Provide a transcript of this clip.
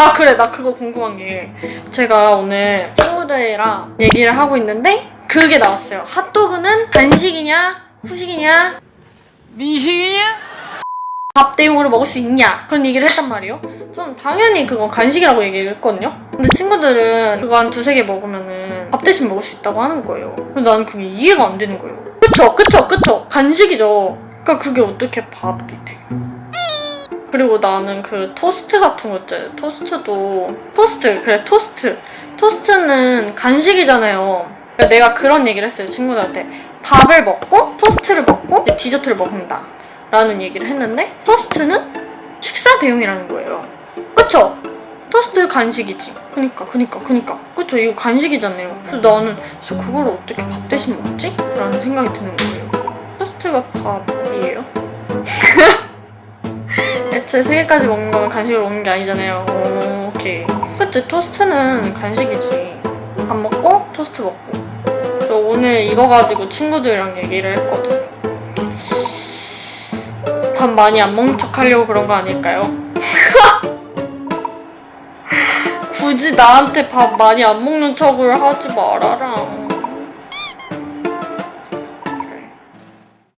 아 그래. 나 그거 궁금한 게 제가 오늘 친구들이랑 얘기를 하고 있는데 그게 나왔어요. 핫도그는 간식이냐? 후식이냐? 민식이냐? 밥 대용으로 먹을 수 있냐? 그런 얘기를 했단 말이에요. 저는 당연히 그건 간식이라고 얘기를 했거든요. 근데 친구들은 그거 한 두세 개 먹으면은 밥 대신 먹을 수 있다고 하는 거예요. 근데 나는 그게 이해가 안 되는 거예요. 그쵸 그쵸 그쵸. 간식이죠. 그러니까 그게 어떻게 밥이 돼 그리고 나는 그 토스트 같은 거 있잖아요. 토스트도 토스트 그래 토스트. 토스트는 간식이잖아요. 내가 그런 얘기를 했어요 친구들한테. 밥을 먹고 토스트를 먹고 디저트를 먹는다. 라는 얘기를 했는데 토스트는 식사 대용이라는 거예요. 그쵸? 토스트 간식이지. 그니까 그니까 그니까. 그쵸? 이거 간식이잖아요. 그래서 나는 그래서 그걸 어떻게 밥 대신 먹지? 라는 생각이 드는 거예요. 토스트가 밥이에요? 세 개까지 먹는 거면 간식을 먹는 게 아니잖아요. 오, 오케이. 그치 토스트는 간식이지. 밥 먹고 토스트 먹고. 그래서 오늘 이거 가지고 친구들이랑 얘기를 했거든. 밥 많이 안 먹는 척 하려고 그런 거 아닐까요? 굳이 나한테 밥 많이 안 먹는 척을 하지 말아라.